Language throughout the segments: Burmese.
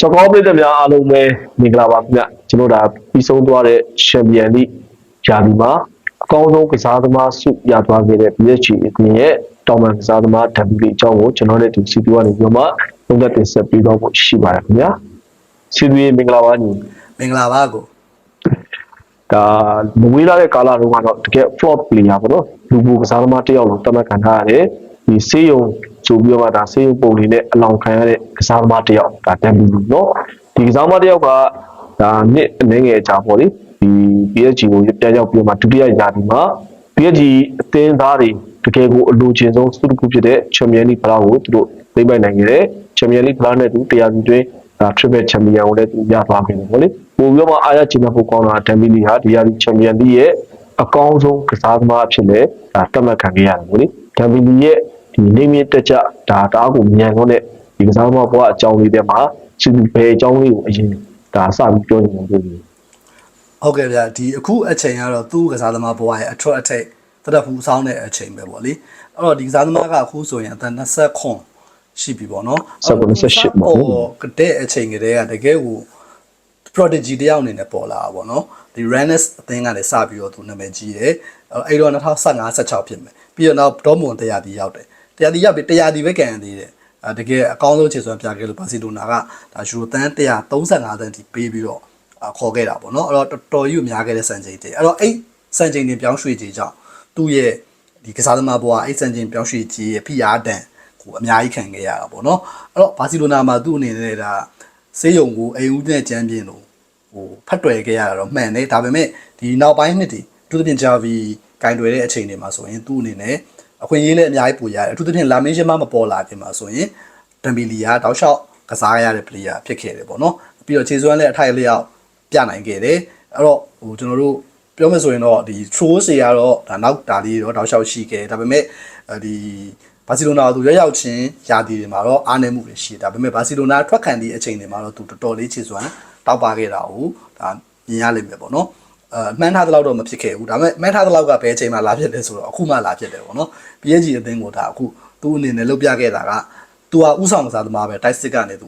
စကောပရိသတ်များအားလုံးပဲမင်္ဂလာပါခင်ဗျကျွန်တော်ဒါပြီးဆုံးသွားတဲ့ချန်ပီယံလိယာဒီမှာအကောင်းဆုံးကစားသမားဆုရသွားခဲ့တဲ့ PSG အပြင်ရဲ့တောင်ပန်ကစားသမား WB အကြောင်းကိုကျွန်တော်တို့ဒီ CPU ကနေပြီးတော့မှသုံးသပ်တင်ဆက်ပေးတော့ဖို့ရှိပါတယ်ခင်ဗျာစီသူရေမင်္ဂလာပါညီမင်္ဂလာပါကိုဒါမဝေးလာတဲ့ကာလတုန်းကတော့တကယ် flop player ပေါ့နော်လူဘူကစားသမားတစ်ယောက်လုံးတတ်မှတ်ခံထားရတယ် ဒီစေးယုံဆိုပြီးတော့မှဒါစေးယုံပုံလေးနဲ့အလောင်းခံရတဲ့ကစားသမားတစ်ယောက်ဒါ WB နော်ဒီကစားသမားတစ်ယောက်ကဒါနှစ်အနေငယ်အကြာပေါ့လေဒီ PSG ကိုပြန်ရောက်ပြီးတော့မှဒုတိယရာသီမှာ PSG အသင်းသားတွေတကယ်ကိုအလိုချင်ဆုံးစုတစ်ခုဖြစ်တဲ့ Champions League ဖလားကိုသူတို့သိမ်းပိုက်နိုင်ခဲ့တယ် Champions League ဖလားနဲ့သူတရားစီတွင်းဒါ Triple Champion ကိုလည်းသူရသွားခဲ့တယ်ပေါ့လေပို့ပြီးတော့မှအားရချင်တဲ့ပုံကောင်းတာ Dembele ဟာဒီရာသီ Champions League ရဲ့အကောင်းဆုံးကစားသမားအဖြစ်နဲ့ဒါတတ်မှတ်ခံခဲ့ရတယ်ပေါ့လေ Dembele ရဲ့ ဒီနေမြင့်တက်ကြဒါတအားကိုမြန်ခွန်းတဲ့ဒီကစားသမားဘဝအကြောင်းလေးတွေမှာစီဘယ်အကြောင်းလေးကိုအရင်ဒါစပြီးပြောနေတယ်ပြောပြီးဟုတ်ကဲ့ဗျာဒီအခုအချိန်ကတော့သူ့ကစားသမားဘဝရဲ့အထွတ်အထိပ်တရက်ဖူးဆောင်းတဲ့အချိန်ပဲပေါ့လေအဲ့တော့ဒီကစားသမားကအခုဆိုရင်အသက်20ခွန်ရှိပြီပေါ့နော်29 28ပေါ့ဟိုကတဲ့အချိန်ကတည်းကတကယ်ကို prodigy တယောက်အနေနဲ့ပေါ်လာတာပေါ့နော်ဒီ Rennes အသင်းကနေစပြီးတော့သူနာမည်ကြီးတယ်အဲ့တော့2015 16ဖြစ်မယ်ပြီးတော့နောက်ဒေါမွန်တရားတီရောက်တယ် တရားတီရောက်ပြီးတရားတီပဲကန်ရသေးတယ်အဲတကယ်အကောင်းဆုံးခြေစွမ်းပြခဲ့လို့ဘာစီလိုနာကဒါယူရိုတန်135တန်းထိပေးပြီးတော့အာခေါ်ခဲ့တာပေါ့နော်အဲ့တော့တော်တော်ကြီးကိုများခဲ့တဲ့စံချိန်တွေအဲ့တော့အဲ့စံချိန်တွေပြောင်းရွှေ့ခြင်းကြောင့်သူ့ရဲ့ဒီကစားသမားဘဝအဲ့စံချိန်ပြောင်းရွှေ့ခြင်းရဲ့ဖိအားတန်ကိုအများကြီးခံခဲ့ရတာပေါ့နော်အဲ့တော့ဘာစီလိုနာမှာသူ့အနေနဲ့ဒါဆေးရုံကိုအိမ်ဦးနဲ့ချမ်းပြင်းလို့ဟိုဖတ်တွယ်ခဲ့ရတာတော့မှန်တယ်ဒါပေမဲ့ဒီနောက်ပိုင်းနှစ်တွေအထူးသဖြင့်ဂျာဗီကင်တွယ်တဲ့အချိန်တွေမှာဆိုရင်သူ့အနေနဲ့ အခွင့်အရေးလည်းအများကြီးပိုရတယ်အထူးသဖြင့်လာမင်းရှမမပေါ်လာခင်မှာဆိုရင်တမ်ဘီလီယာတောက်လျှောက်ကစားရတဲ့ player ဖြစ်ခဲ့တယ်ပေါ့နော်ပြီးတော့ခြေစွမ်းလည်းအထိုက်အလျောက်ပြနိုင်ခဲ့တယ်အဲ့တော့ဟိုကျွန်တော်တို့ပြောမယ်ဆိုရင်တော့ဒီ throw တွေကတော့ဒါနောက်ဒါလေးတော့တောက်လျှောက်ရှိခဲ့ဒါပေမဲ့ဒီဘာစီလိုနာသူရောက်ရောက်ချင်းယာတီတွေမှာတော့အားနည်းမှုတွေရှိတယ်ဒါပေမဲ့ဘာစီလိုနာထွက်ခံသည့်အချိန်တွေမှာတော့သူတော်တော်လေးခြေစွမ်းတောက်ပါခဲ့တာကိုဒါမြင်ရလိမ့်မယ်ပေါ့နော် အဲမှန်းထားတဲ့လောက်တော့မဖြစ်ခဲ့ဘူးဒါပေမဲ့မှန်းထားတဲ့လောက်ကဘယ်အချိန်မှလာဖြစ်လဲဆိုတော့အခုမှလာဖြစ်တယ်ပေါ့နော် PSG အသင်းကိုဒါအခုသူ့အနေနဲ့လုပ်ပြခဲ့တာကသူဟာဥဆောင်ကစားသမားပဲတိုက်စစ်ကနေသူ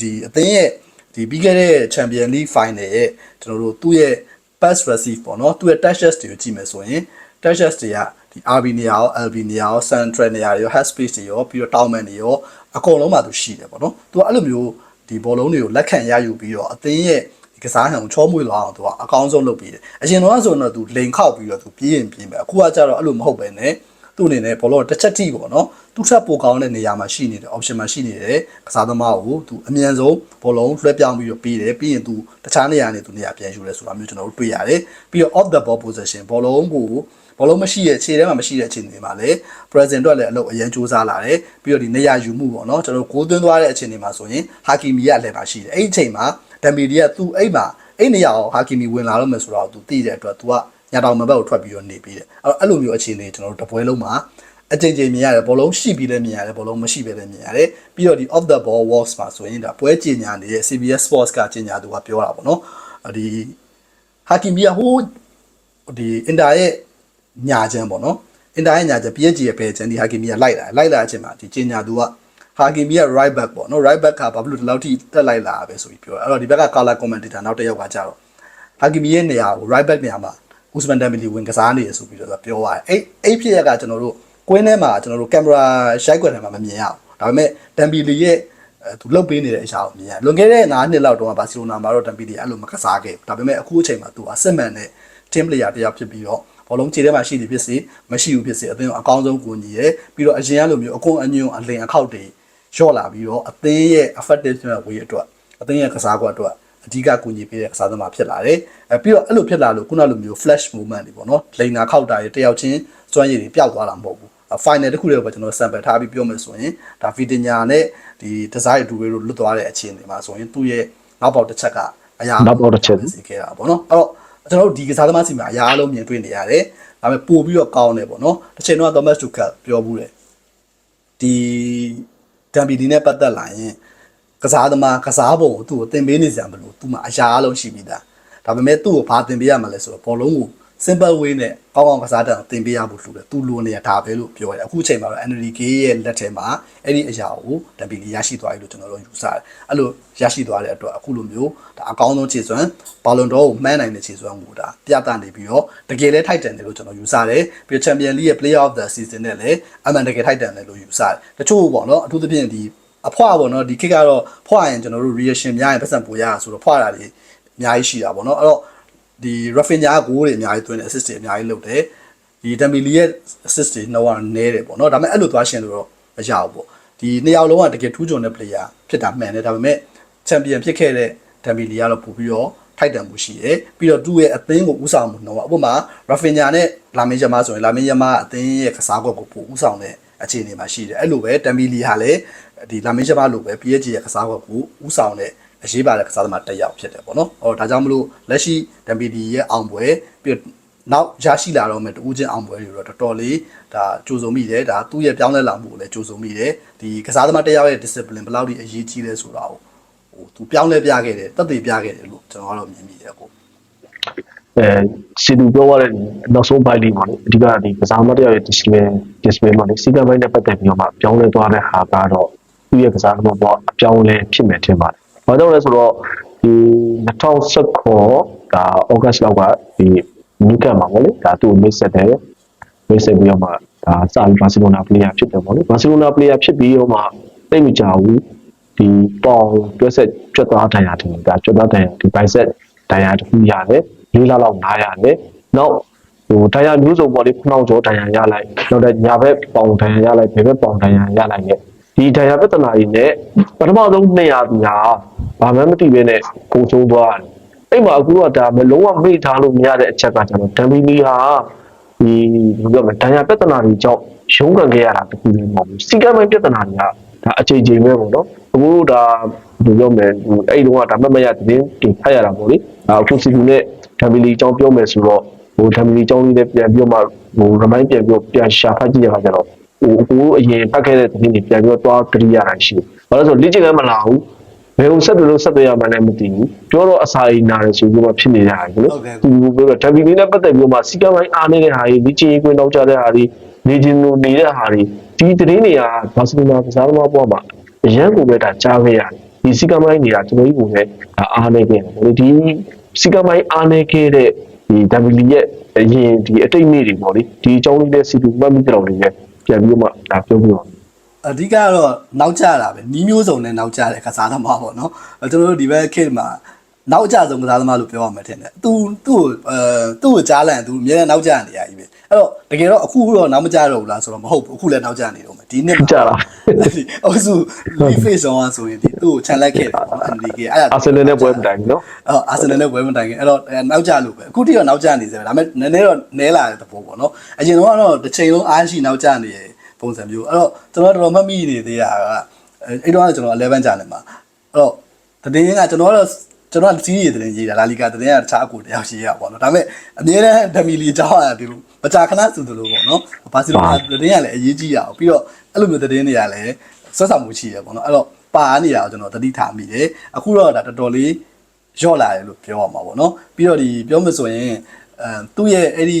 ဒီအသင်းရဲ့ဒီပြီးခဲ့တဲ့ Champion League Final ရဲ့ကျွန်တော်တို့သူ့ရဲ့ pass receive ပေါ့နော်သူ့ရဲ့ touches တွေကိုကြည့်မယ်ဆိုရင် touches တွေကဒီ RB နေရာရော LB နေရာရော central နေရာတွေရော head space တွေရောပြီးတော့ townman တွေရောအကုန်လုံးမှာသူရှိတယ်ပေါ့နော်သူကအဲ့လိုမျိုးဒီဘောလုံးတွေကိုလက်ခံရယူပြီးတော့အသင်းရဲ့ ဒီကစားဟန်ကိုချောမွေ့လာအောင်သူကအကောင်းဆုံးလုပ်ပြီးတယ်အရင်တော့ဆိုရင်တော့သူလိန်ခောက်ပြီးတော့သူပြေးရင်ပြေးမယ်အခုကကျတော့အဲ့လိုမဟုတ်ပဲねသူ့အနေနဲ့ဘောလုံးတစ်ချက်ထိပေါ့နော်သူ့ထပ်ပိုကောင်းတဲ့နေရာမှာရှိနေတဲ့ option မှာရှိနေတဲ့ကစားသမားကိုသူအမြန်ဆုံးဘောလုံးလွှဲပြောင်းပြီးတော့ပေးတယ်ပြီးရင်သူတခြားနေရာနေသူနေရာပြန်ယူရဲဆိုတာမျိုးကျွန်တော်တို့တွေ့ရတယ်ပြီးတော့ off the ball possession ဘောလုံးကိုဘောလုံးမရှိတဲ့ခြေထဲမှာမရှိတဲ့အခြေအနေမှာလည်း present အတွက်လည်းအလုပ်အရင်စူးစမ်းလာတယ်ပြီးတော့ဒီနေရာယူမှုပေါ့နော်ကျွန်တော်တို့ကိုးသွင်းသွားတဲ့အခြေအနေမှာဆိုရင်ဟာကီမီကလည်းပါရှိတယ်အဲ့ဒီအချိန်မှာ ဒမ်ဘီဒီကသူ့အိမ်မှာအဲ့နေရာကိုဟာကီမီဝင်လာတော့မယ်ဆိုတော့သူသိတဲ့အတွက် तू ကညာတောင်မဘက်ကိုထွက်ပြီးတော့နေပြီးတယ်အဲ့တော့အဲ့လိုမျိုးအခြေအနေကျွန်တော်တို့တပွဲလုံးမှာအကြိမ်ကြိမ်မြင်ရတယ်ဘောလုံးရှိပြီးလည်းမြင်ရတယ်ဘောလုံးမရှိပဲလည်းမြင်ရတယ်ပြီးတော့ဒီ off the ball walks မှာဆိုရင်ဒါပွဲကြင်ညာနေတဲ့ CBS Sports ကကြင်ညာသူကပြောတာပေါ့နော်ဒီဟာကီမီကဟိုဒီအင်တာရဲ့ညာချမ်းပေါ့နော်အင်တာရဲ့ညာချမ်း PSG ရဲ့ဘယ်ချမ်းဒီဟာကီမီကလိုက်လာလိုက်လာအချိန်မှာဒီကြင်ညာသူက ဟာကီမီက right back ပေါ့နော် right back ကဘာဖြစ်လို့ဒီလောက်ထိတက်လိုက်လာပဲဆိုပြီးပြောတယ်အဲ့တော့ဒီဘက်က color commentator နောက်တစ်ယောက်ကကြတော့ဟာကီမီရဲ့နေရာကို right back နေရာမှာဥစမန်ဒမ်ဘီလီဝင်ကစားနေရဆိုပြီးတော့ပြောပါတယ်အဲ့အဲ့ဖြစ်ရကကျွန်တော်တို့ကွင်းထဲမှာကျွန်တော်တို့ကင်မရာရိုက်ကွက်ထဲမှာမမြင်ရဘူးဒါပေမဲ့ဒမ်ဘီလီရဲ့သူလှုပ်ပေးနေတဲ့အရာကိုမြင်ရလွန်ခဲ့တဲ့9နှစ်လောက်တုန်းကဘာစီလိုနာမှာတော့ဒမ်ဘီလီအဲ့လိုမကစားခဲ့ဘူးဒါပေမဲ့အခုအချိန်မှာသူအစစ်မှန်တဲ့ team player တစ်ယောက်ဖြစ်ပြီးတော့ဘောလုံးခြေထဲမှာရှိနေဖြစ်စေမရှိဘူးဖြစ်စေအသင်းကိုအကောင်းဆုံးကူညီရဲပြီးတော့အရင်ကလိုမျိုးအကွန်အညွန့်အလင်အခောက်တွေ လျှော့လာပြီးတော့အသင်းရဲ့ effective ဝေးအတွက်အသင်းရဲ့ကစားကွက်အတွက်အဓိကကူညီပေးတဲ့ကစားသမားဖြစ်လာတယ်။အဲပြီးတော့အဲ့လိုဖြစ်လာလို့ခုနလိုမျိုး flash movement တွေပေါ့နော်။လိန်နာခောက်တာတွေတယောက်ချင်းစွမ်းရည်တွေပျောက်သွားတာမဟုတ်ဘူး။ final တစ်ခုတည်းကိုပဲကျွန်တော် sample ထားပြီးပြောမယ်ဆိုရင်ဒါ Vitinha နဲ့ဒီ design အတူတွေလွတ်သွားတဲ့အခြေအနေမှာဆိုရင်သူ့ရဲ့နောက်ပေါက်တစ်ချက်ကအရာစီခဲ့တာပေါ့နော်။အဲ့တော့ကျွန်တော်တို့ဒီကစားသမားစီမှာအရာအလုံးမြင်တွေ့နေရတယ်။ဒါပေမဲ့ပို့ပြီးတော့ကောင်းတယ်ပေါ့နော်။တစ်ချိန်တော့ Thomas Tuchel ပြောဘူးတယ်။ဒီ ဒမ်ဘီဒီနဲ့ပတ်သက်လာရင်ကစားသမားကစားပုံကိုသူ့ကိုသင်ပေးနေစရာမလိုသူ့မှာအရာအလုံးရှိပြီးသားဒါပေမဲ့သူ့ကိုဘာသင်ပေးရမှာလဲဆိုတော့ဘောလုံးကို simple way နဲ့ကောင်းကောင်းကစားတတ်အောင်သင်ပေးရဖို့လိုတယ်သူလိုနေရဒါပဲလို့ပြောရတယ်အခုချိန်မှာတော့ NLK ရဲ့လက်ထဲမှာအဲ့ဒီအရာကို WB ရရှိသွားပြီလို့ကျွန်တော်တို့ယူဆတယ်အဲ့လိုရရှိသွားတဲ့အတွက်အခုလိုမျိုးဒါအကောင်းဆုံးခြေစွမ်းဘာလွန်တော်ကိုမှန်းနိုင်တဲ့ခြေစွမ်းကိုဒါပြသနေပြီးတော့တကယ်လဲထိုက်တန်တယ်လို့ကျွန်တော်ယူဆတယ်ပြီးတော့ Champion League ရဲ့ Player of the Season နဲ့လည်းအမှန်တကယ်ထိုက်တန်တယ်လို့ယူဆတယ်တချို့ပေါ့နော်အထူးသဖြင့်ဒီအဖွာပေါ့နော်ဒီခေတ်ကတော့ဖွာရင်ကျွန်တော်တို့ reaction များရင်ပတ်စံပိုရဆိုတော့ဖွာတာတွေအများကြီးရှိတာပေါ့နော်အဲ့တော့ ဒီ Rafinha ကိုတွေအများကြီးသွင်းတယ် assist တွေအများကြီးလုပ်တယ်ဒီ Dembele ရဲ့ assist တွေနှောင်းနည်းတယ်ပေါ့နော်ဒါပေမဲ့အဲ့လိုသွားရှင်လို့တော့မရဘူးပေါ့ဒီနှစ်ယောက်လုံးကတကယ်ထူးချွန်တဲ့ player ဖြစ်တာမှန်တယ်ဒါပေမဲ့ champion ဖြစ်ခဲ့တဲ့ Dembele ကတော့ပို့ပြီးတော့ထိုက်တန်မှုရှိတယ်ပြီးတော့သူ့ရဲ့အသင်းကိုဥဆောင်မှုတော့ဥပမာ Rafinha နဲ့ Lamine Yamal ဆိုရင် Lamine Yamal အသင်းရဲ့ကစားကွက်ကိုပို့ဥဆောင်တဲ့အခြေအနေမှာရှိတယ်အဲ့လိုပဲ Dembele ဟာလည်းဒီ Lamine Yamal လိုပဲ PSG ရဲ့ကစားကွက်ကိုဥဆောင်တဲ့ အရေးပါတဲ့ကစားသမားတစ်ယောက်ဖြစ်တယ်ပေါ့နော်ဟောဒါကြောင့်မလို့လက်ရှိ Dembele ရဲ့အောင်ပွဲပြီးတော့နောက်ရရှိလာတော့မယ်တူးချင်းအောင်ပွဲတွေတော့တော်တော်လေးဒါကြိုးစုံမိတယ်ဒါသူ့ရဲ့ပြောင်းလဲလာမှုကိုလည်းကြိုးစုံမိတယ်ဒီကစားသမားတစ်ယောက်ရဲ့ discipline ဘယ်လောက်ထိအရေးကြီးလဲဆိုတာကိုဟိုသူပြောင်းလဲပြခဲ့တယ်တက်တည်ပြခဲ့တယ်လို့ကျွန်တော်ကတော့မြင်မိတယ်ကိုအဲစီတူပြောရတဲ့နောက်ဆုံးပိုင်းလေးပါလေအဓိကဒီကစားမတရားရဲ့ display display မှာလေစီကံပိုင်းနဲ့ပတ်သက်ပြီးတော့မှပြောင်းလဲသွားတဲ့ဟာကတော့သူ့ရဲ့ကစားသမားပေါ်အပြောင်းလဲဖြစ်မယ်ထင်ပါတယ်။ ဘာကြောင့်လဲဆိုတော့ဒီ2019ဒါ August လောက်ကဒီနူကတ်မှာပေါ့လေဒါသူ့ကိုမိတ်ဆက်တယ်မိတ်ဆက်ပြီးတော့မှဒါစာဘာစီလိုနာ player ဖြစ်တယ်ပေါ့လေဘာစီလိုနာ player ဖြစ်ပြီးတော့မှတိတ်မကြဘူးဒီပေါင်တွက်ဆက်ကျွတ်သွားတိုင်းရတယ်ဒါကျွတ်သွားတိုင်းဒီ bicep တိုင်းရတစ်ခုရတယ်လေးလလောက်နားရတယ်နောက်ဟိုတရားမျိုးစုံပေါ့လေခုနောက်ကျော်တရားရလိုက်နောက်တဲ့ညာဘက်ပေါင်တရားရလိုက်ဘယ်ဘက်ပေါင်တရားရလိုက်ရဲ့ဒီတရားပြဿနာတွေနဲ့ပထမဆုံး200သူဟာ ဘာမှမသိဘဲနဲ့ကိုချုံးသွားတယ်အဲ့မှာအခုကဒါမလုံးဝမေ့ထားလို့မရတဲ့အချက်ကကျတော့ဒမ်ဘီလီဟာဒီဘယ်လိုပြောမလဲတရားပြဿနာတွေကြောင့်ရုန်းကန်ခဲ့ရတာတခုလည်းမဟုတ်ဘူးစီကံမိုင်းပြဿနာတွေကဒါအချိန်ချင်းပဲပေါ့နော်အခုဒါဘယ်လိုပြောမလဲဟိုအဲ့ဒီတော့ကဒါမှတ်မရတဲ့တင်းတင်ဖတ်ရတာပေါ့လေအခုစီကူနဲ့ဒမ်ဘီလီအကြောင်းပြောမယ်ဆိုတော့ဟိုဒမ်ဘီလီအကြောင်းလေးလည်းပြန်ပြီးတော့မှဟို remind ပြန်ပြီးတော့ပြန်ရှာဖတ်ကြည့်ရတာကြတော့ဟိုအခုအရင်ဖတ်ခဲ့တဲ့တင်းတွေပြန်ပြီးတော့တွားကြည့်ရတာရှိတယ်ဘာလို့လဲဆိုတော့လေ့ကျင့်ခန်းမလာဘူး ဘယ်ုံဆက်တယ်လို့ဆက်တယ်ရမှန်းလည်းမသိဘူးပြောတော့အစာအိမ်နာတယ်ဆိုပြီးတော့ဖြစ်နေကြတယ်နော်သူပြောတော့ဒမ်ဘီလီနဲ့ပတ်သက်ပြီးတော့မှစီကံပိုင်းအားနေတဲ့ဟာတွေလေ့ကျင့်ရေးကွင်းတော့ကြတဲ့ဟာတွေနေချင်းလိုနေတဲ့ဟာတွေဒီတင်းတွေကဘာစီလိုနာကစားသမားပေါ်မှာအရန်ကိုပဲဒါကြားခဲ့ရတယ်ဒီစီကံပိုင်းနေတာကျွန်တော်ကြီးကိုလည်းအားနေခဲ့တယ်ဒီစီကံပိုင်းအားနေခဲ့တဲ့ဒီ W ရဲ့အရင်ဒီအတိတ်နေ့တွေပေါ့လေဒီအကြောင်းလေးနဲ့စီတူမှတ်မိကြတော့လေးနဲ့ပြန်ပြီးတော့မှဒါပြောပြပါ အဓိကကတော့နောက်ကျတာပဲနီးမျိုးစုံနဲ့နောက်ကျတဲ့ကစားသမားပေါ့နော်အဲကျွန်တော်တို့ဒီဘက်ခေတ်မှာနောက်ကျဆုံးကစားသမားလို့ပြောရမှာထင်တယ်သူသူ့ကိုအဲသူ့ကိုကြားလန့်သူအများနဲ့နောက်ကျနေရကြီးပဲအဲ့တော့တကယ်တော့အခုတော့နောက်မကျတော့ဘူးလားဆိုတော့မဟုတ်ဘူးအခုလည်းနောက်ကျနေတော့မယ်ဒီနှစ်မှာကြတာအုပ်စု league face on ဆိုရင်ဒီသူ့ကိုခြံလိုက်ခဲ့တယ်ပေါ့နော် NDK အဲ့ဒါအာဆင်နယ်နဲ့ပွဲမတိုင်ဘူးနော်အော်အာဆင်နယ်နဲ့ဝယ်မတိုင်ခင်အဲ့တော့အဲနောက်ကျလို့ပဲအခုတိတော့နောက်ကျနေစေပဲဒါပေမဲ့နည်းနည်းတော့နဲလာတဲ့သဘောပေါ့နော်အရင်တော့ကတော့တစ်ချိန်လုံးအားရှိနောက်ကျနေတဲ့ ပုံစံမျိုးအဲ့တော့ကျွန်တော်တော်တော်မှတ်မိနေသေးတာကအဲအဲ့တော့ကျွန်တော်11ကျနေမှာအဲ့တော့တည်င်းကကျွန်တော်တော့ကျွန်တော်စီးရီတင်ရေးတာလာလီကာတင်ကတခြားအကူတယောက်ရှိရပါတော့ဒါပေမဲ့အမြဲတမ်းဒမီလီကြောင်းရဒီလိုမကြာခဏဆိုသလိုပေါ့နော်ဘာစီလိုနာတင်ကလည်းအရေးကြီးရအောင်ပြီးတော့အဲ့လိုမျိုးတင်တွေကလည်းဆက်ဆောင်မှုရှိရပေါ့နော်အဲ့တော့ပါနေတာကိုကျွန်တော်တတိထားမိတယ်အခုတော့ဒါတော်တော်လေးရော့လာတယ်လို့ပြောရမှာပေါ့နော်ပြီးတော့ဒီပြောမဆိုရင်အဲသူ့ရဲ့အဲ့ဒီ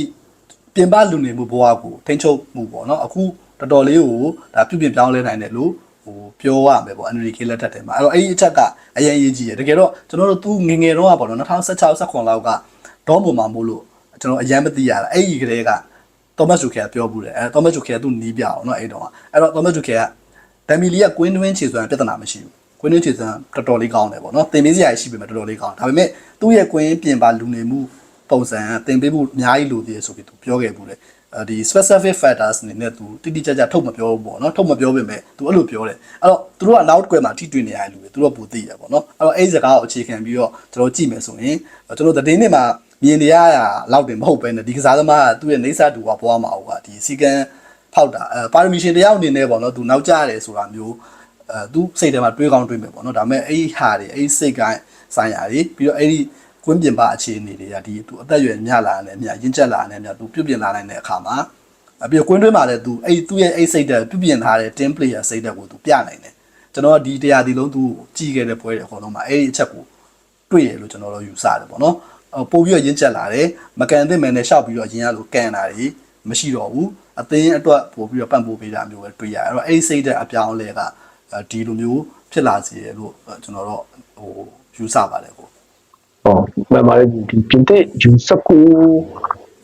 ပြင်ပလူနေမှုဘဝကိုထိန်းချုပ်မှုပေါ့နော်အခု တော်တော်လေးကိုဒါပြုပြင်ပြောင်းလဲနိုင်တယ်လို့ဟိုပြောရမယ်ပေါ့ NRK လက်ထက်ထဲမှာအဲ့တော့အဲ့ဒီအချက်ကအရင်ရေးကြည့်ရတကယ်တော့ကျွန်တော်တို့သူငငယ်တော့ကပေါ့နော်2016 19လောက်ကဒေါ်မွန်မှာမို့လို့ကျွန်တော်အရင်မသိရတာအဲ့ဒီကလေးကသောမတ်ဂျူခေကပြောဘူးတယ်အဲသောမတ်ဂျူခေကသူနီးပြအောင်နော်အဲ့တော့အဲ့တော့သောမတ်ဂျူခေကဒမ်မီလီကကွင်းတွင်းခြေစွမ်းပြဿနာမရှိဘူးကွင်းတွင်းခြေစမ်းတော်တော်လေးကောင်းတယ်ပေါ့နော်တင်ပေးစရာရှိပေမဲ့တော်တော်လေးကောင်းဒါပေမဲ့သူ့ရဲ့ကွင်းပြင်ပါလူနေမှုပုံစံတင်ပေးမှုအများကြီးလိုသေးတယ်ဆိုပြီးသူပြောခဲ့ဘူးလေအဲ ဒီ specific factors အနေနဲ့သူတိတိကျကျထုတ်မပြောဘူးပေါ့နော်ထုတ်မပြောပေမဲ့သူအဲ့လိုပြောတယ်အဲ့တော့သူတို့က now ကွယ်မှာထိတွေ့နေရတဲ့လူတွေသူတို့ကပူသိရပေါ့နော်အဲ့တော့အဲ့ဒီစကားကိုအခြေခံပြီးတော့ကျွန်တော်ကြည့်မယ်ဆိုရင်ကျွန်တော်သတင်းတွေမှာမြင်နေရတာလောက်တင်မဟုတ်ပဲねဒီကစားသမားကသူ့ရဲ့နေစာတူကပွားမှာဟုတ်ကဒီစီကန်ဖောက်တာအဲပါရမီရှင်တယောက်အနေနဲ့ပေါ့နော်သူနောက်ကျရတယ်ဆိုတာမျိုးအဲသူစိတ်ထဲမှာတွေးကောင်းတွေးမယ်ပေါ့နော်ဒါပေမဲ့အဲ့ဒီဟာတွေအဲ့ဒီစိတ်ကိုင်းဆိုင်ရာတွေပြီးတော့အဲ့ဒီ ကွင်းပြင်ပအခြေအနေတွေကဒီသူအသက်အရွယ်မြလာတယ်မြရင့်ကျက်လာတယ်မြသူပြုတ်ပြင်လာနိုင်တဲ့အခါမှာအပြီးတော့ကွင်းတွင်းမှာလည်းသူအဲ့သူ့ရဲ့အဲ့စိတ်တက်ပြုတ်ပြင်ထားတဲ့ team player စိတ်တက်ကိုသူပြနိုင်တယ်ကျွန်တော်ကဒီတရားဒီလုံးသူကြည်ခဲ့တဲ့ပွဲတွေအကုန်လုံးမှာအဲ့ဒီအချက်ကိုတွေ့ရလို့ကျွန်တော်တို့ယူဆတယ်ပေါ့နော်ပို့ပြီးတော့ရင်းချက်လာတယ်မကန်သင့်မယ်နဲ့ရှောက်ပြီးတော့ရင်းရလို့ကန်တာတွေမရှိတော့ဘူးအသင်းအတွက်ပို့ပြီးတော့ပံ့ပိုးပေးတာမျိုးပဲတွေ့ရတယ်အဲ့တော့အဲ့ဒီစိတ်တဲ့အပြောင်းအလဲကဒီလိုမျိုးဖြစ်လာစေတယ်လို့ကျွန်တော်တို့ဟိုယူဆပါတယ်ကို ဟောမှန်ပါတယ်ဒီပြင်သစ်ယူစကူ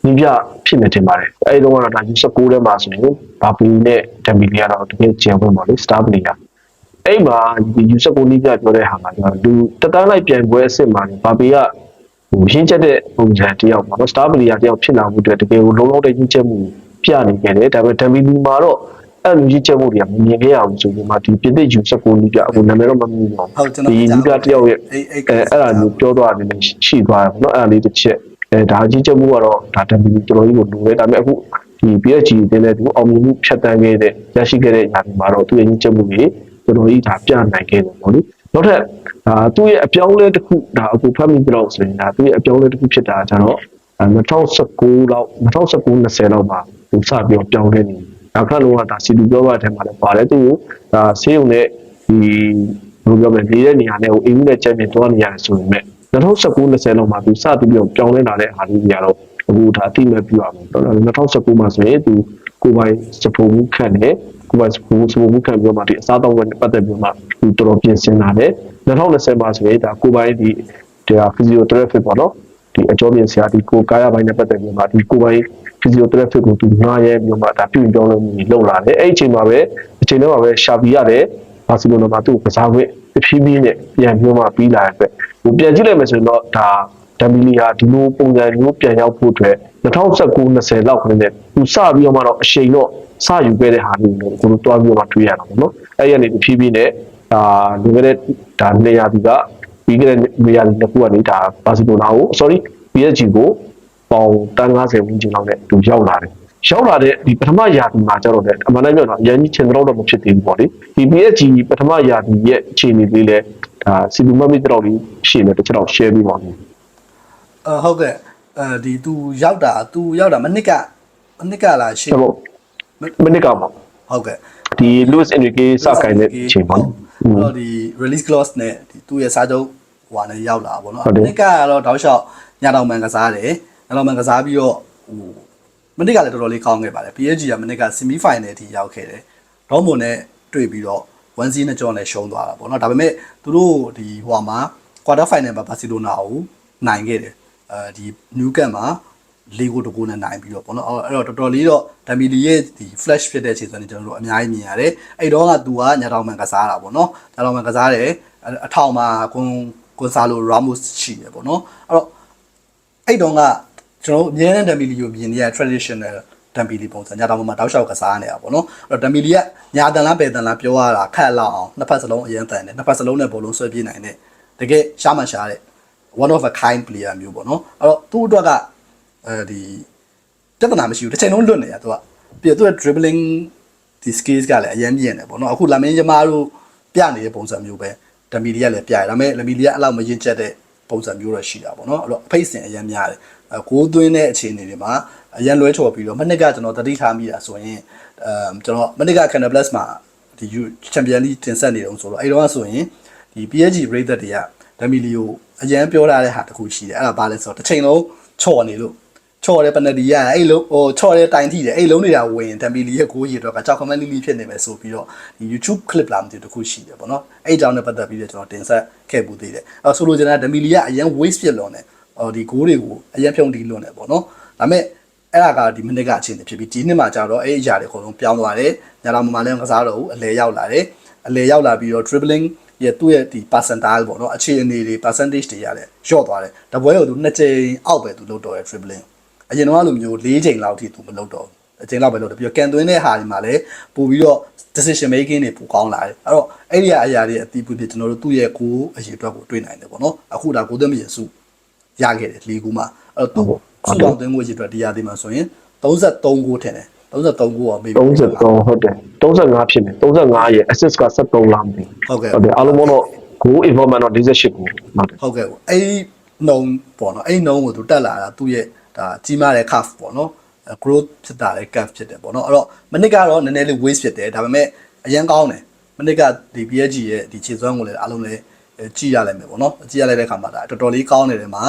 နီးပြဖြစ်နေတင်ပါတယ်အဲဒီတော့ကတော့ဒါယူစကူထဲမှာဆိုရင်ဘာပီနဲ့တမ်ဘီလီကတော့တကယ်ကျန်ဝင်ပါလေစတာပလီကအဲ့မှာဒီယူစကူနီးပြပြောတဲ့ဟာကကျွန်တော်လူတတန်းလိုက်ပြန်ပွဲအစ်စ်မှာဘာပီကဟိုရင်းချက်တဲ့ပုံစံတယောက်ပါတော့စတာပလီကတယောက်ဖြစ်လာမှုအတွက်တကယ်ကိုလုံးလုံးတဲ့ရင်းချက်မှုပြနေခဲ့တယ်ဒါပေမဲ့တမ်ဘီလီမှာတော့ အဲ့လိုရင်းချက်မှုတွေကမမြင်ခဲ့ရဘူးဆိုပြီးမှဒီပြင်သစ်ယူစကူနီးပြအခုနာမည်တော့မမြင်ပါဘူးဟုတ်ကျွန်တော်ဒီနီးပြတယောက်ရဲ့အဲ့အဲ့အဲအဲ့ဒါမျိုးပြောသွားတယ်လည်းရှိသွားတယ်ပေါ့နော်အဲ့ဒါလေးတစ်ချက်အဲဒါအကြီးချက်မှုကတော့ဒါတမီတော်တော်ကြီးကိုလိုတယ်ဒါပေမဲ့အခုဒီ PSG တင်းတဲ့သူအောင်မြင်မှုဖြတ်တန်းခဲ့တဲ့ရရှိခဲ့တဲ့ညာဒီမှာတော့သူ့ရဲ့ကြီးချက်မှုတွေတော်တော်ကြီးဒါပြနိုင်ခဲ့တယ်ပေါ့လေနောက်ထပ်ဒါသူ့ရဲ့အပြောင်းအလဲတစ်ခုဒါအခုဖတ်မိတော့ဆိုရင်ဒါသူ့ရဲ့အပြောင်းအလဲတစ်ခုဖြစ်တာကျတော့2019လောက်2019 20လောက်မှာသူစပြီးတော့ပြောင်းလဲနေတယ် ဒါခက်လုံးကဒါစီတူပြောပါတဲ့မှာလည်းပါတယ်သူကဒါဆေးရုံနဲ့ဒီဘယ်လိုပြောမလဲနေတဲ့နေရာနဲ့ဟိုအင်ကြီးနဲ့ချမ်းပြင်သွားနေရတယ်ဆိုပေမဲ့2019 20လောက်မှာသူစပြီးတော့ပြောင်းလဲလာတဲ့အားလေးတွေကတော့အခုဒါအတိမဲ့ပြရမယ်တော့2019မှာဆိုရင်သူကိုယ်ပိုင်စပုံမှုခန့်နဲ့ကိုယ်ပိုင်စပုံစပုံမှုခန့်ပြီးတော့မှဒီအစားအသောက်နဲ့ပတ်သက်ပြီးတော့မှသူတော်တော်ပြင်ဆင်လာတယ်2020မှာဆိုရင်ဒါကိုယ်ပိုင်ဒီဒီ physiotherapy ပေါ့နော်ဒီအကျော်ပြင်ဆရာဒီကိုယ်ကာယပိုင်းနဲ့ပတ်သက်ပြီးတော့မှဒီကိုယ်ပိုင် physiotherapy ကိုသူငှားရဲပြီးတော့မှဒါပြုပြင်ပြောင်းလဲမှုတွေလုပ်လာတယ်အဲ့ဒီအချိန်မှာပဲအချိန်တော့မှာပဲရှာပီရတယ်ဘာစီလိုနာမှာသူ့ကိုကစားခွင့်ဖြည်းဖြည်းနဲ့ပြန်ပြီးမှပြီးလာတဲ့အတွက်ဟိုပြန်ကြည့်လိုက်မယ်ဆိုရင်တော့ဒါဒမ်ဘီလီဟာဒီလိုပုံစံမျိုးပြန်ရောက်ဖို့အတွက်2019 20လောက်ခင်းနဲ့သူစပြီးတော့မှတော့အချိန်တော့စယူခဲ့တဲ့ဟာမျိုးကိုကိုတို့တွားပြီးတော့မှတွေ့ရတာပေါ့နော်အဲ့ဒီကနေဖြည်းဖြည်းနဲ့ဒါလွန်ခဲ့တဲ့ဒါနေရာဒီကပြီးခဲ့တဲ့နေရာဒီတစ်ခုကနေဒါဘာစီလိုနာကို sorry PSG ကို ပေါင်တန်း90ဝန်းကျင်လောက်နဲ့သူရောက်လာတယ်။ရောက်လာတဲ့ဒီပထမယာတီမှာကျတော့လည်းအမှန်တမ်းပြောတော့အရင်ကြီးချင်တော့တော့မဖြစ်သေးဘူးပေါ့လေ။ဒီ PSG ပထမယာတီရဲ့အခြေအနေလေးလဲဒါစီလူမမီတော့လေးရှင်းတယ်တစ်ချက်တော့ share ပေးပါဦးအဟုတ်ကဲ့အဲဒီ तू ရောက်တာ तू ရောက်တာမနစ်ကမနစ်ကလာရှ။င်းဒါပေါ့မနစ်ကပေါ့ဟုတ်ကဲ့ဒီ Luis Enrique စကိုင်းတဲ့အချိန်ပေါ့။ဟိုဒီ release clause နဲ့ဒီသူ့ရဲ့စာချုပ်ဟိုဟာနဲ့ရောက်လာပါဘောနော်ဟုတ်တယ်မနစ်ကတော့တောက်လျှောက်ညတောင်မှန်ကစားတယ် ညတောင်မှန်ကစားပြီးတော့ဟိုမနစ်ကလည်းတော်တော်လေးကောင်းခဲ့ပါတယ် PSG ကမနစ်က semi final အထိရောက်ခဲ့တယ်ဒေါမွန်နဲ့တွေ့ပြီးတော့1 0နဲ့ကြောနဲ့ရှုံးသွားတာပေါ့နော်ဒါပေမဲ့သူတို့ဒီဟိုဟာမှာ quarter final မှာဘာစီလိုနာကိုနိုင်ခဲ့တယ်အဲဒီ new camp မှာလေးကိုတကူနဲ့နိုင်ပြီးတော့ပေါ့နော်အဲ့တော့တော်တော်လေးတော့ဒမ်ဘီလီရဲ့ဒီ flash ဖြစ်တဲ့အချိန်ဆိုရင်ကျွန်တော်တို့အများကြီးမြင်ရတယ်အဲ့တော့ကသူကညာတောင်မှန်ကစားတာပေါ့နော်ညာတောင်မှန်ကစားတယ်အထောင်မှာကွန်ကွန်ဆာလိုရာမို့စ်ရှိတယ်ပေါ့နော်အဲ့တော့အဲ့တော့က ကျွန်တော်တို့အများနဲ့ဒမ်ဘီလီကိုမြင်နေရ traditional ဒမ်ဘီလီပုံစံညာတောင်မှန်တောက်လျှောက်ကစားနေတာပေါ့နော်အဲ့တော့ဒမ်ဘီလီကညာတန်လားပယ်တန်လားပြောရတာခက်လောက်အောင်နှစ်ဖက်စလုံးအရင်တန်တယ်နှစ်ဖက်စလုံးနဲ့ဘောလုံးဆွဲပြေးနိုင်တယ်တကယ်ရှားမှရှားတဲ့ one of a kind player မျိုးပေါ့နော်အဲ့တော့သူ့အတွက်ကအဲဒီပြဿနာမရှိဘူးတစ်ချိန်လုံးလွတ်နေရသူကပြီးတော့သူ့ရဲ့ dribbling ဒီ skills ကလည်းအရင်မြင့်တယ်ပေါ့နော်အခုလာမင်းယမားတို့ပြနေတဲ့ပုံစံမျိုးပဲဒမီလီကလည်းပြရတယ်ဒါပေမဲ့လမီလီကအဲ့လောက်မရင်ကျက်တဲ့ပုံစံမျိုးတော့ရှိတာပေါ့နော်အဲ့တော့အဖိတ်စင်အရင်များတယ်အဲ ကိုးသွင်းတဲ့အခြေအနေတွေမှာအရင်လွဲချော်ပြီးတော့မနစ်ကကျွန်တော်တတိထားမိတာဆိုရင်အမ်ကျွန်တော်မနစ်က Canal Plus မှာဒီ Champion League တင်ဆက်နေတော့ဆိုတော့အဲ့တော့ဆိုရင်ဒီ PSG Rated တွေကဒမီလီကိုအရင်ပြောထားတဲ့ဟာတစ်ခုရှိတယ်အဲ့ဒါဘာလဲဆိုတော့တစ်ချိန်လုံးချော်နေလို့ချော်တဲ့ပနဒီရအဲ့လုံးဟိုချော်တဲ့တိုင်ထိတယ်အဲ့လုံးနေတာဝင်ဒမ်ဘီလီရဲ့ကိုးရီတော့ကကြောက်ခမန်းလီလီဖြစ်နေမယ်ဆိုပြီးတော့ဒီ YouTube clip လာမသိဘူးတစ်ခုရှိတယ်ပေါ့နော်အဲ့အကြောင်းနဲ့ပတ်သက်ပြီးတော့ကျွန်တော်တင်ဆက်ခဲ့ပူသေးတယ်အဲ့ဆိုလိုချင်တာဒမ်ဘီလီကအရင် waste ဖြစ်လွန်တယ် ဟိုဒီဂိုးတွေကိုအရင်ဖြုံတီးလွန်တယ်ပေါ့နော်ဒါပေမဲ့အဲ့ဒါကဒီမိနစ်ကအခြေအနေဖြစ်ပြီးဒီနှစ်မှာကျတော့အဲ့အရာတွေအကုန်လုံးပြောင်းသွားတယ်ညာတော်မှာလည်းကစားတော့ဘူးအလဲရောက်လာတယ်အလဲရောက်လာပြီးတော့ dribbling ရဲ့သူ့ရဲ့ဒီ percentile ပေါ့နော်အခြေအနေတွေ percentage တွေရတယ်လျော့သွားတယ်တပွဲကိုသူနှစ်ကြိမ်အောက်ပဲသူလုပ်တော့ရ dribbling အရင်တော့လိုမျိုး၄ချိန်လောက်ထိသူမလုပ်တော့ဘူးအချိန်လောက်ပဲလုပ်တယ်ပြီးတော့ကန်သွင်းတဲ့ဟာဒီမှာလည်းပို့ပြီးတော့ decision making တွေပိုကောင်းလာတယ်အဲ့တော့အဲ့ဒီအရာတွေအတီးပွဖြစ်ကျွန်တော်တို့သူ့ရဲ့ကိုအရေးအတွက်ကိုတွေ့နိုင်တယ်ပေါ့နော်အခုဒါကိုသက်မရစု ရခဲ့တယ်လီကူမှာအဲ့တော့သူစုပေါင်းသွင်းမှုအရေးအတွက်ဒီရာဒီမှာဆိုရင်33ကိုထင်တယ်33ကိုရောမေး33ဟုတ်တယ်35ဖြစ်မယ်35ရဲ့ assist က73လားမသိဘူးဟုတ်ကဲ့ဟုတ်တယ်အားလုံးပေါင်းတော့ goal involvement တော့48ကိုဟုတ်တယ်ဟုတ်ကဲ့ပေါ့အဲ့ဒီနှုံပေါ့နော်အဲ့ဒီနှုံကိုသူတက်လာတာသူ့ရဲ့ဒါကြီးမားတဲ့ curve ပေါ့နော်အဲ growth ဖြစ်တာလည်း curve ဖြစ်တယ်ပေါ့နော်အဲ့တော့မနစ်ကတော့နည်းနည်းလေး waste ဖြစ်တယ်ဒါပေမဲ့အရင်ကောင်းတယ်မနစ်ကဒီ PSG ရဲ့ဒီခြေစွမ်းကိုလည်းအားလုံးလည်းအဲ ကြည့်ရလိုက်မယ်ပေါ့နော်ကြည့်ရလိုက်တဲ့အခါမှာဒါတော်တော်လေးကောင်းနေတယ်မှာ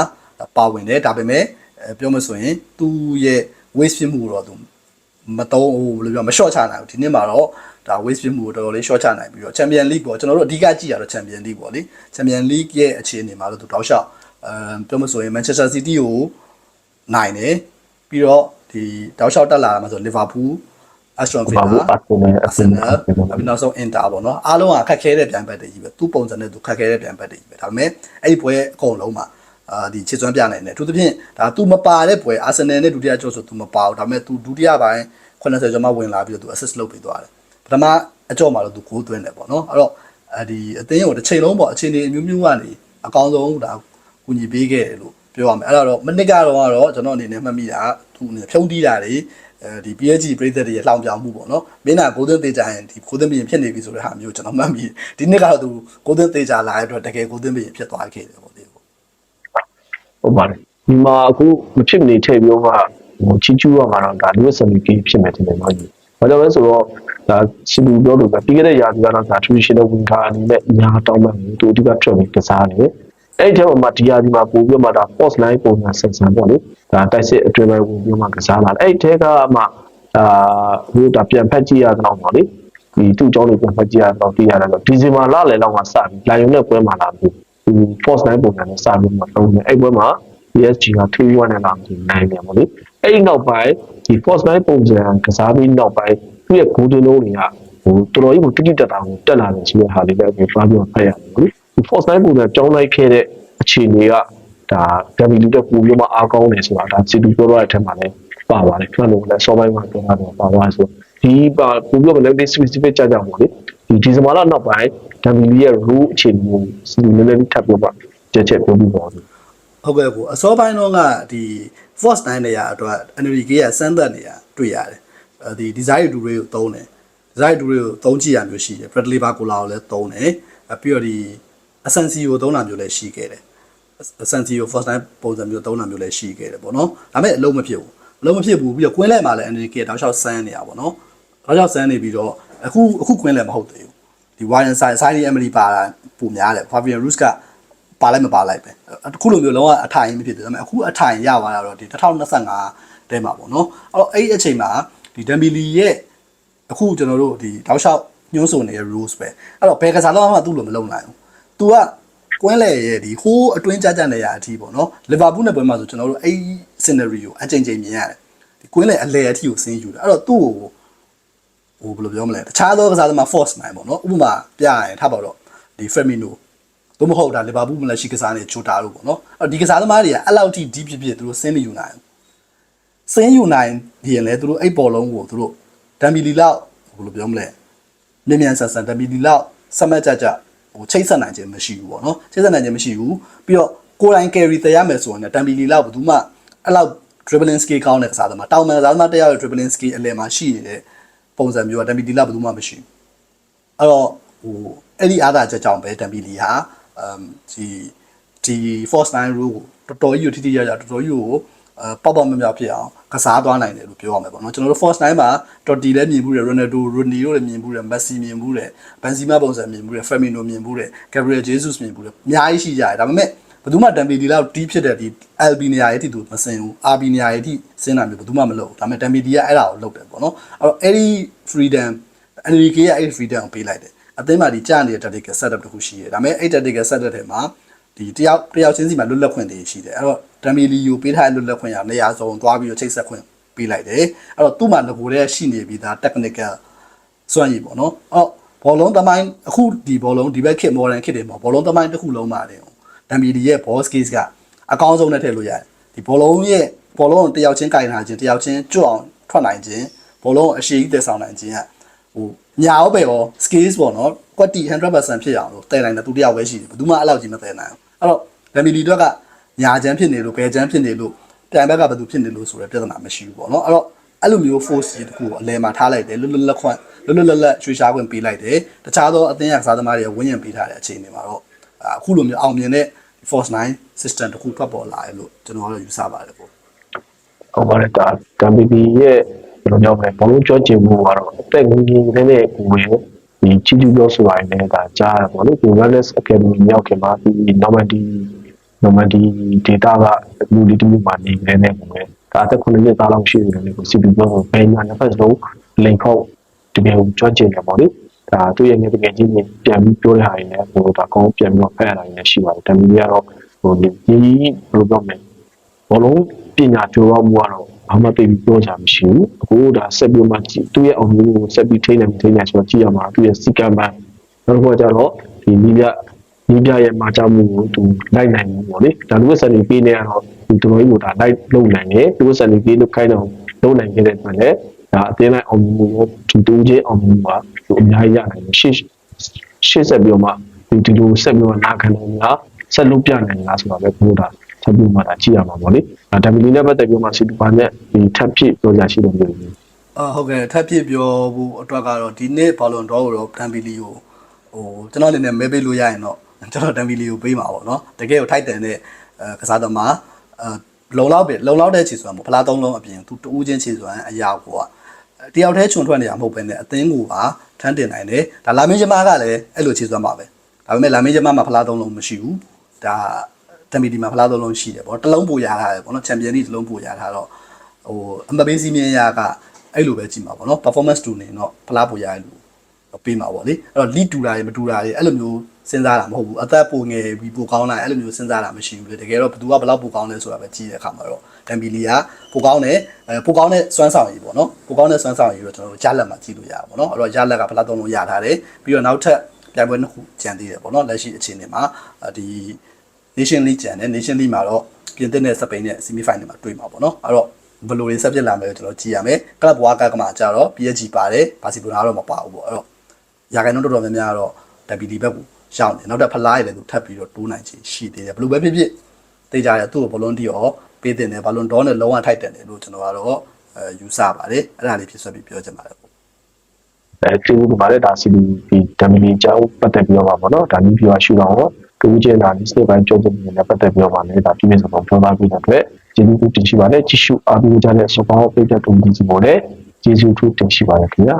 ပါဝင်တယ်ဒါပေမဲ့အဲပြောမဆိုရင်သူ့ရဲ့ waste ဖြစ်မှုတော့သူမတုံးဟိုဘယ်လိုပြောမ short ချနိုင်ဘူးဒီနှစ်မှာတော့ဒါ waste ဖြစ်မှုကိုတော်တော်လေး short ချနိုင်ပြီးတော့ Champion League ပေါ့ကျွန်တော်တို့အဓိကကြည့်ရတော့ Champion League ပေါ့လေ Champion League ရဲ့အခြေအနေမှာတော့သူတောက်လျှောက်အဲပြောမဆိုရင် Manchester City ကိုနိုင်တယ်ပြီးတော့ဒီတောက်လျှောက်တက်လာတာမှာဆို Liverpool Aston ဘာ Villa လို့အကူနဲ့အကူနဲ့ Arsenal ပြီးနောက်ဆုံး Inter ပေါ့နော်အားလုံးကခက်ခဲတဲ့ပြိုင်ဘက်တွေကြီးပဲသူ့ပုံစံနဲ့သူခက်ခဲတဲ့ပြိုင်ဘက်တွေကြီးပဲဒါပေမဲ့အဲ့ဒီပွဲအကုန်လုံးမှာအာဒီချစ်စွမ်းပြနိုင်တယ်အထူးသဖြင့်ဒါသူမပါတဲ့ပွဲ Arsenal နဲ့ဒုတိယကျော့ဆိုသူမပါဘူးဒါပေမဲ့သူဒုတိယပိုင်း80ကျော်မှဝင်လာပြီးတော့သူ assist လုပ်ပေးသွားတယ်ပထမအကျော့မှာတော့သူဂိုးသွင်းတယ်ပေါ့နော်အဲ့တော့အဲဒီအသင်းကိုတစ်ချိန်လုံးပေါ့အခြေအနေအမျိုးမျိုးကနေအကောင်းဆုံးဒါကူညီပေးခဲ့တယ်လို့ပြောရမယ်အဲ့ဒါတော့မနစ်ကတော့ကတော့ကျွန်တော်အနေနဲ့မှတ်မိတာသူအနေနဲ့ဖြုံးတီးတာတွေ အဲဒီ PSG ပြည်သက်တွေရဲ့လှောင်ပြောင်မှုပေါ့နော်မင်းကဂိုးသွင်းသေးကြရင်ဒီဂိုးသွင်းပြင်ဖြစ်နေပြီဆိုတဲ့ဟာမျိုးကျွန်တော်မှတ်မိဒီနှစ်ကတော့သူဂိုးသွင်းသေးကြလာတဲ့အတွက်တကယ်ဂိုးသွင်းပြင်ဖြစ်သွားခဲ့တယ်ပေါ့ဒီပေါ့ဟုတ်ပါတယ်ဒီမှာအခုမဖြစ်မနေထည့်ပြောမှဟိုချီချူရမှာတော့ဒါ Lewis MVP ဖြစ်မယ်တင်တယ်နော်ကြီးဘာကြောင့်လဲဆိုတော့ဒါစီလူပြောလို့ပဲပြီးခဲ့တဲ့ရာသီကတော့ဒါ traditional winner အနေနဲ့အများတောင်းပန်နေသူအဓိက training ကစားနေ အဲ့ဒီထဲမှာဒီရာသီမှာပို့ပြီးမှဒါ post line ပုံစံဆက်ဆံပေါ့လေဒါတိုက်စစ်အတွင်းပိုင်းဝင်ပြီးမှကစားလာအဲ့ဒီထဲကမှအာဟိုဒါပြန်ဖက်ကြည့်ရတော့ပေါ့လေဒီသူ့ကြောင်းလေးပြန်ဖက်ကြည့်ရတော့သိရတယ်ဆိုဒီဇင်ဘာလလယ်လောက်မှစပြီးလိုင်ယွန်နဲ့ပွဲမှာလာပြီးဒီ post line ပုံစံနဲ့စပြီးမှတော့အဲ့ပွဲမှာ PSG က3-1နဲ့လာပြီးနိုင်တယ်ပေါ့လေအဲ့ဒီနောက်ပိုင်းဒီ post line ပုံစံကစားပြီးနောက်ပိုင်းသူ့ရဲ့ golden goal တွေကဟိုတော်တော်ကြီးကိုတိတိတတ်တာကိုတက်လာတယ်ဆိုတဲ့ဟာလေးလည်းဖားပြီးဖတ်ရတယ်ပေါ့လေ ဒီ post line ပုံစံကြောင်းလိုက်ခဲ့တဲ့အခြေအနေကဒါ W တက်ပူပြီးမှအားကောင်းတယ်ဆိုတာဒါစီတူပြောရတဲ့အထက်မှာလည်းပါပါတယ်ခဏလုံးလည်းစောပိုင်းမှာပြောတာတော့ပါသွားဆိုဒီပါပူပြီးမှလည်း specific ကြကြပေါ့လေဒီဒီဇင်ဘာလနောက်ပိုင်း W ရဲ့ rule အခြေအနေကိုစီတူလည်းလည်းထပ်ပြောပါချက်ချက်ပြောပြီးပါဦးဟုတ်ကဲ့ကိုအစောပိုင်းတော့ကဒီ force 9နေရာအတွက် NRK ကစမ်းသပ်နေရတွေ့ရတယ်အဲဒီ design တူတွေကိုသုံးတယ် design တူတွေကိုသုံးကြည့်ရမျိုးရှိတယ် Bradley Barcola ကိုလည်းသုံးတယ်အပြီးတော့ဒီ Asensi ကိုသုံးတာမျိုးလည်းရှိခဲ့တယ် Asensi ကို force 9ပုံစံမျိုးသုံးတာမျိုးလည်းရှိခဲ့တယ်ပေါ့နော်ဒါပေမဲ့အလုံးမဖြစ်ဘူးအလုံးမဖြစ်ဘူးပြီးတော့ကွင်းလဲမှာလည်း NRK တောက်လျှောက်စမ်းနေရပါတော့တောက်လျှောက်စမ်းနေပြီးတော့အခုအခုကွင်းလဲမဟုတ်သေးဘူးဒီ Warren Side Side Emily ပါတာပုံများတယ် Fabian Ruiz ကပါလိုက်မပါလိုက်ပဲအခုလိုမျိုးလုံးဝအထိုင်မဖြစ်သေးဘူးဒါပေမဲ့အခုအထိုင်ရသွားတာတော့ဒီ2025တဲမှာပေါ့နော်အဲ့တော့အဲ့ဒီအချိန်မှာဒီဒမ်ဘီလီရဲ့အခုကျွန်တော်တို့ဒီတောက်လျှောက်ညှိုးဆိုနေတဲ့ rules ပဲအဲ့တော့ဘယ်ကစားတော့မှသူ့လိုမလုပ်နိုင်ဘူး तू ကကွင်းလေရဲ့ဒီဟိုးအတွင်းကြကြနေရအထိပေါ့နော်လီဗာပူးနဲ့ပွဲမှာဆိုကျွန်တော်တို့အဲ့ scenario အချိန်ချင်းမြင်ရတယ်ဒီကွင်းလေအလဲအထိကိုဆင်းယူတာအဲ့တော့သူ့ကိုဟိုဘယ်လိုပြောမလဲတခြားသောကစားသမား force နိုင်ပေါ့နော်ဥပမာပြရရင်ထားပါတော့ဒီ Firmino သို့မဟုတ်ဒါလီဗာပူးမလက်ရှိကစားနေဂျိုတာတို့ပေါ့နော်အဲ့ဒီကစားသမားတွေကအဲ့လောက်ထိဒီဖြစ်ဖြစ်သူတို့ဆင်းမယူနိုင်ဆင်းယူနိုင်ရင်လည်းသူတို့အဲ့ပေါ်လုံးကိုသူတို့ဒမ်ဘီလီလောက်ဘယ်လိုပြောမလဲမြင်မြန်ဆန်ဆန်ဒမ်ဘီလီလောက်စမတ်ကြကြ ဟိုချိတ်ဆက်နိုင်ခြင်းမရှိဘူးပေါ့နော်ချိတ်ဆက်နိုင်ခြင်းမရှိဘူးပြီးတော့ကိုယ်တိုင် carry တရမယ်ဆိုရင်ဒမ်ဘီလီလောက်ဘယ်သူမှအဲ့လောက် dribbling skill ကောင်းတဲ့ကစားသမားတောင်မှန်ကစားသမားတစ်ယောက်ရဲ့ dribbling skill အလယ်မှာရှိနေတဲ့ပုံစံမျိုးကဒမ်ဘီလီလောက်ဘယ်သူမှမရှိဘူးအဲ့တော့ဟိုအဲ့ဒီအားသာချက်ကြောင့်ပဲတမ်ပီလီဟာအမ်ဒီဒီ force 9 rule ကိုတော်တော်ကြီးကိုထိထိရရတော်တော်ကြီးကို အဲပေါ့ပေါ့မြမြောက်ဖြစ်အောင်ကစားသွားနိုင်တယ်လို့ပြောရမှာပေါ့နော်ကျွန်တော်တို့ force 9မှာတော်တီလည်းမြင်ဘူးတယ် Ronaldo Rooney တို့လည်းမြင်ဘူးတယ် Messi မြင်ဘူးတယ် Benzema ပုံစံမြင်ဘူးတယ် Firmino မြင်ဘူးတယ် Gabriel Jesus မြင်ဘူးတယ်အများကြီးရှိကြတယ်ဒါပေမဲ့ဘယ်သူမှတမ်ပီလီလောက်တီးဖြစ်တဲ့ဒီ LB နေရာရဲ့အထိသူမစင်ဘူး RB နေရာရဲ့အထိစင်တာမျိုးဘယ်သူမှမလုပ်ဘူးဒါပေမဲ့တမ်ပီလီကအဲ့ဒါကိုလုပ်တယ်ပေါ့နော်အဲ့တော့အဲ့ဒီ freedom NRK ကအဲ့ဒီ freedom ကိုပေးလိုက်တယ်အသင်းမှာဒီကြာနေတဲ့ tactical setup တခုရှိတယ်ဒါပေမဲ့အဲ့ tactical setup ထဲမှာ ဒီတယောက်တယောက်ချင်းစီမှာလွတ်လပ်ခွင့်တွေရှိတယ်အဲ့တော့ဒမ်မီလီကိုပေးထားတဲ့လွတ်လပ်ခွင့်ရနေရာစုံသွားပြီးတော့ချိတ်ဆက်ခွင့်ပေးလိုက်တယ်အဲ့တော့သူ့မှာငကိုတဲ့ရှိနေပြီးသား technical စွမ်းရည်ပေါ့နော်အော်ဘောလုံးသမိုင်းအခုဒီဘောလုံးဒီဘက်ခေတ် modern ခေတ်တွေမှာဘောလုံးသမိုင်းတစ်ခုလုံးပါတယ်ဒမ်မီလီရဲ့ ball skills ကအကောင်းဆုံးနဲ့ထည့်လို့ရတယ်ဒီဘောလုံးရဲ့ဘောလုံးကိုတယောက်ချင်းကင်ထားခြင်းတယောက်ချင်းကျွတ်အောင်ထွက်နိုင်ခြင်းဘောလုံးကိုအရှိကြီးတည်ဆောင်နိုင်ခြင်းကဟိုညာဟုတ်ပဲရော skills ပေါ့နော်ကွက်တီ100%ဖြစ်အောင်လို့တည်နိုင်တယ်သူတယောက်ပဲရှိတယ်ဘယ်သူမှအဲ့လောက်ကြီးမတည်နိုင်ဘူး အဲ့တော့ဒမ်မီလီတို့ကညာချမ်းဖြစ်နေလို့ဘယ်ချမ်းဖြစ်နေလို့တန်ဘက်ကဘယ်သူဖြစ်နေလို့ဆိုတဲ့ပြဿနာမရှိဘူးပေါ့နော်အဲ့တော့အဲ့လိုမျိုး force ကြီးတစ်ခုကိုအလဲမှာထားလိုက်တယ်လွတ်လွတ်လပ်ခွင့်လွတ်လွတ်လပ်လပ်ရွှေရှားခွင့်ပေးလိုက်တယ်တခြားသောအသင်းရကစားသမားတွေဝင်းရင်ပေးထားတဲ့အခြေအနေမှာတော့အခုလိုမျိုးအောင်မြင်တဲ့ force 9 system တစ်ခုထွက်ပေါ်လာတယ်လို့ကျွန်တော်ကတော့ယူဆပါတယ်ပေါ့ဟုတ်ပါတယ်ဒါတမ်ပီပီရဲ့ဘယ်လိုပြောမလဲဘလုံးကြောကျင်မှုကတော့အသက်ငယ်ငယ်လေးနဲ့ကိုယ်ရဲ့ ဒီချီချူပြောဆိုရရင်လည်းဒါကြားရပါလို့ဒီ Wellness Academy မြောက်ခင်မှာဒီ Normandy နော်မဒီ data ကလူလီတူမှာနေနေနေပုံပဲဒါအသက်9နှစ်သားလောက်ရှိနေတယ်ကို CPU ပြောဘယ်ညာနှစ်ဖက်စလုံးလိန်ခောက်တကယ်ကိုကြွကျင်တယ်ပေါ့လေဒါသူ့ရဲ့ငယ်တကယ်ချင်းပြန်ပြီးပြောတဲ့ဟာတွေနဲ့ဟိုဒါကောင်းပြန်ပြီးတော့ဖက်ရတာတွေလည်းရှိပါတယ်တမီးကတော့ဟိုဒီဘယ်လိုပြောမလဲ ဘောလုံးပညာကျော်တော့မှုကတော့ဘာမှသိပြီးပြောကြမရှိဘူးအခုဒါဆက်ပြီးမှကြည့်သူ့ရဲ့အောင်မြင်မှုကိုဆက်ပြီးထိနေနေထိနေဆိုတော့ကြည့်ရမှာသူ့ရဲ့စီကံပန်းနောက်တစ်ခုကကျတော့ဒီနီးပြနီးပြရဲ့မှာကြောက်မှုကိုသူလိုက်နိုင်ဘူးပေါ့လေဒါလူ့စံနေပေးနေရတော့ဒီတော်ကြီးကိုဒါလိုက်လုံနိုင်တယ်လူ့စံနေပေးလို့ခိုင်းတော့လုံနိုင်ခဲ့တဲ့အတွက်လည်းဒါအတင်းလိုက်အောင်မြင်မှုကိုသူတူးချင်းအောင်မြင်မှုပါသူအများကြီးရနိုင်တယ်ရှေ့ရှေ့ဆက်ပြီးတော့မှဒီဒီလိုဆက်ပြီးတော့နာခံနိုင်လားဆက်လုပ်ပြနိုင်လားဆိုတော့ပဲဘုရား ဆက်ပြီးမှဒါကြည့်ရမှာပေါ့လေဒါဝီနဲ့ပတ်သက်ပြီးမှစီတူပါနဲ့ဒီထပ်ဖြစ်ပြောကြရှိတယ်မျိုးတွေအာဟုတ်ကဲ့ထပ်ပြပြောဖို့အတွက်ကတော့ဒီနေ့ဘောလုံးတော့တော့တန်ပီလီကိုဟိုကျွန်တော်အနေနဲ့မဲပေးလို့ရရင်တော့ကျွန်တော်တန်ပီလီကိုပေးမှာပေါ့နော်တကယ်ကိုထိုက်တန်တဲ့အဲကစားသမားအဲလုံလောက်ပဲလုံလောက်တဲ့ခြေစွမ်းပေါ့ဖလားသုံးလုံးအပြင်သူတူးချင်းခြေစွမ်းအရာကိုကတယောက်တည်းခြုံထွက်နေတာမဟုတ်ဘဲနဲ့အသင်းကိုပါထမ်းတင်နိုင်တယ်ဒါလာမင်းကျမကလည်းအဲ့လိုခြေစွမ်းပါပဲဒါပေမဲ့လာမင်းကျမမှာဖလားသုံးလုံးမရှိဘူးဒါ တမီဒီမှာဖလားသုံးလုံးရှိတယ်ပေါ့တစ်လုံးပိုရထားတယ်ပေါ့နော်ချန်ပီယံလိတစ်လုံးပိုရထားတော့ဟိုအမပေးစီမင်းရကအဲ့လိုပဲကြည့်မှာပေါ့နော် performance တူနေတော့ဖလားပိုရလို့ပေးမှာပေါ့လေအဲ့တော့ lead တူတာတွေမတူတာတွေအဲ့လိုမျိုးစဉ်းစားတာမဟုတ်ဘူးအသက်ပိုငယ်ပြီးပိုကောင်းလာအဲ့လိုမျိုးစဉ်းစားတာမရှိဘူးလေတကယ်တော့ဘယ်သူကဘယ်လောက်ပိုကောင်းလဲဆိုတာပဲကြည့်တဲ့အခါမှာတော့တမ်ပီလီကပိုကောင်းတယ်အဲပိုကောင်းတဲ့စွမ်းဆောင်ရည်ပေါ့နော်ပိုကောင်းတဲ့စွမ်းဆောင်ရည်တော့ကျွန်တော်တို့ကြားလက်မှာကြည့်လို့ရတာပေါ့နော်အဲ့တော့ကြားလက်ကဖလားသုံးလုံးရထားတယ်ပြီးတော့နောက်ထပ်ပြိုင်ပွဲနှစ်ခုကျန်သေးတယ်ပေါ့နော်လက်ရှိအခြေအနေမှာဒီ Nation League ကျန်တယ် Nation League မှာတော့ပြင်သစ်နဲ့စပိန်နဲ့ semi final မှာတွေ့မှာပေါ့နော်အဲ့တော့ဘယ်လိုတွေဆက်ဖြစ်လာမလဲကျွန်တော်ကြည့်ရမယ်ကလပ်ဘွားကကမှာကြတော့ PSG ပါတယ်ဘာစီလိုနာတော့မပါဘူးပေါ့အဲ့တော့ရာခိုင်နှုန်းတော်တော်များများတော့ WD ဘက်ကိုရောက်နေနောက်ထပ်ဖလားရည်လည်းသူထပ်ပြီးတော့တိုးနိုင်ချေရှိသေးတယ်ဘယ်လိုပဲဖြစ်ဖြစ်တေးကြတယ်သူ့ကိုဘလုံးတီရောပေးတင်တယ်ဘလုံးဒေါနဲ့လုံးဝထိုက်တယ်လို့ကျွန်တော်ကတော့အဲယူဆပါတယ်အဲ့ဒါလေးဖြစ်ဆွဲပြီးပြောချင်ပါတယ်ပေါ့အဲတူတူပါလေဒါစီဒီဒီတမီလီကျောင်းပတ်သက်ပြီးတော့ပါပေါ့နော်ဒါနီးပြွာရှူတော့ တူးချင်းတာဒီစနစ်ပိုင်းကြုံတဲ့နေပတ်သက်ပြီးတော့ပါလေဒါပြည့်ပြည့်စုံစုံပြောသားပြီးတဲ့အတွက်ကျေးဇူးတင်ရှိပါတယ်ကြည့်ရှုအားပေးကြတဲ့စပောင်းပိတ်တဲ့တုံးဒီစီပေါ်လည်းကျေးဇူးထူးတင်ရှိပါတယ်ခင်ဗျာ